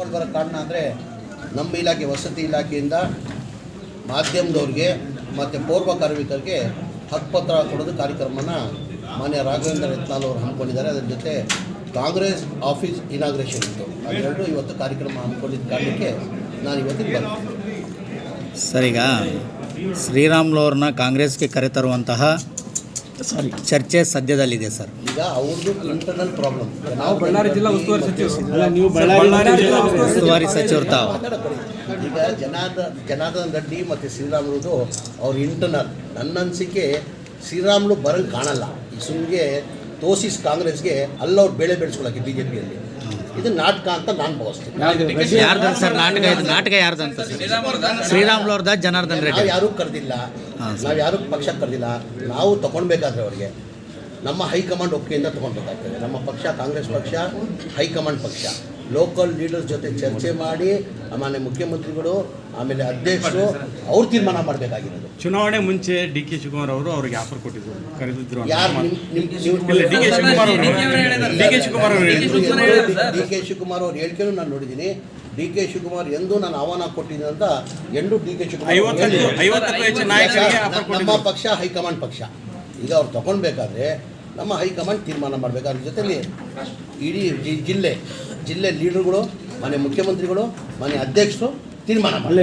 ಬರೋ ಕಾರಣ ಅಂದರೆ ನಮ್ಮ ಇಲಾಖೆ, ವಸತಿ ಇಲಾಖೆಯಿಂದ ಮಾಧ್ಯಮದವ್ರಿಗೆ ಮತ್ತು ಪೂರ್ವ ಕಾರ್ಮಿಕರಿಗೆ ಹಕ್ಕುಪತ್ರ ಕೊಡೋದು ಕಾರ್ಯಕ್ರಮನ ಮಾನ್ಯ ರಾಘವೇಂದ್ರ ರತ್ನಾಲ್ ಅವರು ಹಮ್ಮಿಕೊಂಡಿದ್ದಾರೆ. ಅದರ ಜೊತೆ ಕಾಂಗ್ರೆಸ್ ಆಫೀಸ್ ಇನಾಗ್ರೇಷನ್ ಇತ್ತು. ಅದೆರಡು ಇವತ್ತು ಕಾರ್ಯಕ್ರಮ ಹಮ್ಮಿಕೊಂಡಿದ್ದ ಕಾರಣಕ್ಕೆ ನಾನು ಇವತ್ತಿಗೆ ಬಂದೆ. ಸರಿಗ? ಶ್ರೀರಾಮ್ಲವ್ರನ್ನ ಕಾಂಗ್ರೆಸ್ಗೆ ಕರೆತರುವಂತಹ ಚರ್ಚೆ ಸದ್ಯದಲ್ಲಿದೆ ಸರ್. ಈಗ ಅವ್ರದ್ದು ಇಂಟರ್ನಲ್ ಪ್ರಾಬ್ಲಮ್ ನಾವು ಬಳ್ಳಾರಿ ಜಿಲ್ಲಾ ಉಸ್ತುವಾರಿ ಸಚಿವರು. ನೀವು ಬಳ್ಳಾರಿ ಜಿಲ್ಲಾ ಉಸ್ತುವಾರಿ ಸಚಿವರು. ತಾವು. ಈಗ ಜನಾದ ಜನಾರ್ದನ್ ರೆಡ್ಡಿ ಮತ್ತು ಶ್ರೀರಾಮುಲುದು ಅವ್ರ ಇಂಟರ್ನಲ್ ನನ್ನ ಅನಿಸಿಕೆ ಶ್ರೀರಾಮುಲು ಬರಂಗೆ ಕಾಣಲ್ಲ. ಈ ಸುಮ್ಗೆ ತೋಸಿಸ್ ಕಾಂಗ್ರೆಸ್ಗೆ ಅಲ್ಲವ್ರು ಬೆಳೆ ಬೆಳೆಸ್ಕೊಳಕ್ಕೆ ಬಿಜೆಪಿಯಲ್ಲಿ. ಜೆ ಪಿಯಲ್ಲಿ ಇದು ನಾಟಕ ಅಂತ ನಾನು ಭಾವಿಸ್ತೀನಿ. ಯಾರ್ದಂತ ಸರ್? ನಾಟಕ ಇದು ನಾಟಕ ಯಾರ್ದಂತ ಸರ್? ಶ್ರೀರಾಮ್ಲವ್ರದ ಜನಾರ್ದನ್ ರೆಡ್ಡಿ? ಯಾರೂ ಕರೆದಿಲ್ಲ. ಸರ್. ನಾವು ಯಾರು ಪಕ್ಷ ಕರೆದಿಲ್ಲ ನಾವು ತಗೊಳ್ಬೇಕಾದ್ರೆ ಅವರಿಗೆ. ನಮ್ಮ ಹೈಕಮಾಂಡ್ ಒಪ್ಪಿಗೆಯಿಂದ ತೊಗೊಳ್ಬೇಕಾಗ್ತದೆ ನಮ್ಮ ಪಕ್ಷ ಕಾಂಗ್ರೆಸ್ ಪಕ್ಷ ಹೈಕಮಾಂಡ್ ಪಕ್ಷ. ಲೋಕಲ್ ಲೀಡರ್ಸ್ ಜೊತೆ ಚರ್ಚೆ ಮಾಡಿ ಆಮೇಲೆ ಮುಖ್ಯಮಂತ್ರಿಗಳು ಆಮೇಲೆ ಅಧ್ಯಕ್ಷರು ಅವ್ರು ತೀರ್ಮಾನ ಮಾಡಬೇಕಾಗಿರೋದು. ಚುನಾವಣೆ ಮುಂಚೆ ಡಿ ಕೆ ಶಿವಕುಮಾರ್ ಅವರು ಅವ್ರಿಗೆ ಆಫರ್ ಕೊಟ್ಟಿದ್ರು ಕರೆದಿದ್ರು ಡಿ ಕೆ ಶಿವಕುಮಾರ್ ಅವರು ಡಿ ಕೆ ಶಿವಕುಮಾರ್ ಅವರು ಹೇಳಿದ್ರು. ಡಿ ಕೆ ಶಿವಕುಮಾರ್ ಅವ್ರು ಹೇಳಿಕೆನೂ ನಾನು ನೋಡಿದ್ದೀನಿ. ಡಿ ಕೆ ಶಿವಕುಮಾರ್ ಎಂದು ನಾನು ಆಹ್ವಾನ ಕೊಟ್ಟಿದ್ದೀನಿ ಅಂತ ಎಂದು ಡಿ ಕೆ ಶಿವಕುಮಾರ್ ನಮ್ಮ ಪಕ್ಷ ಹೈಕಮಾಂಡ್ ಪಕ್ಷ. ಈಗ ಅವ್ರು ತಗೊಳ್ಬೇಕಾದ್ರೆ ನಮ್ಮ ಹೈಕಮಾಂಡ್ ತೀರ್ಮಾನ ಮಾಡಬೇಕು ಅದ್ರ ಜೊತೆಯಲ್ಲಿ ಇಡೀ ಜಿಲ್ಲೆ ಜಿಲ್ಲೆ ಲೀಡರ್ಗಳು ಮನೆ ಮುಖ್ಯಮಂತ್ರಿಗಳು ಮನೆ ಅಧ್ಯಕ್ಷರು ತೀರ್ಮಾನ ಮಾಡಿ